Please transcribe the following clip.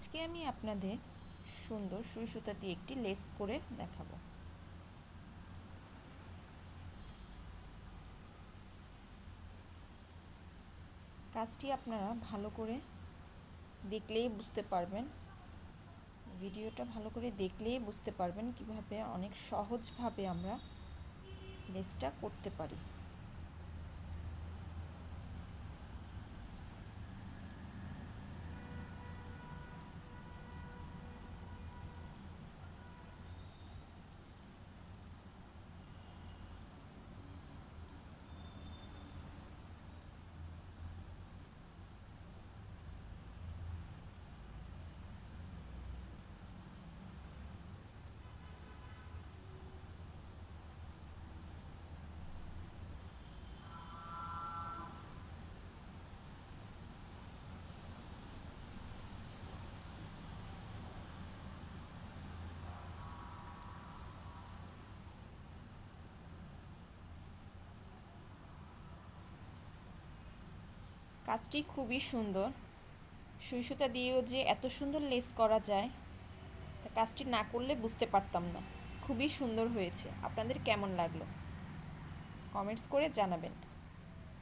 আজকে আমি আপনাদের সুন্দর সুই সুতা দিয়ে একটি লেস করে দেখাবো। কাজটি আপনারা ভালো করে দেখলেই বুঝতে পারবেন। ভিডিওটা ভালো করে দেখলেই বুঝতে পারবেন কীভাবে অনেক সহজভাবে আমরা লেসটা করতে পারি। কাজটি খুবই সুন্দর। সুই সুতা দিয়েও যে এত সুন্দর লেস করা যায়, তা কাজটি না করলে বুঝতে পারতাম না। খুবই সুন্দর হয়েছে। আপনাদের কেমন লাগল? কমেন্টস করে জানাবেন।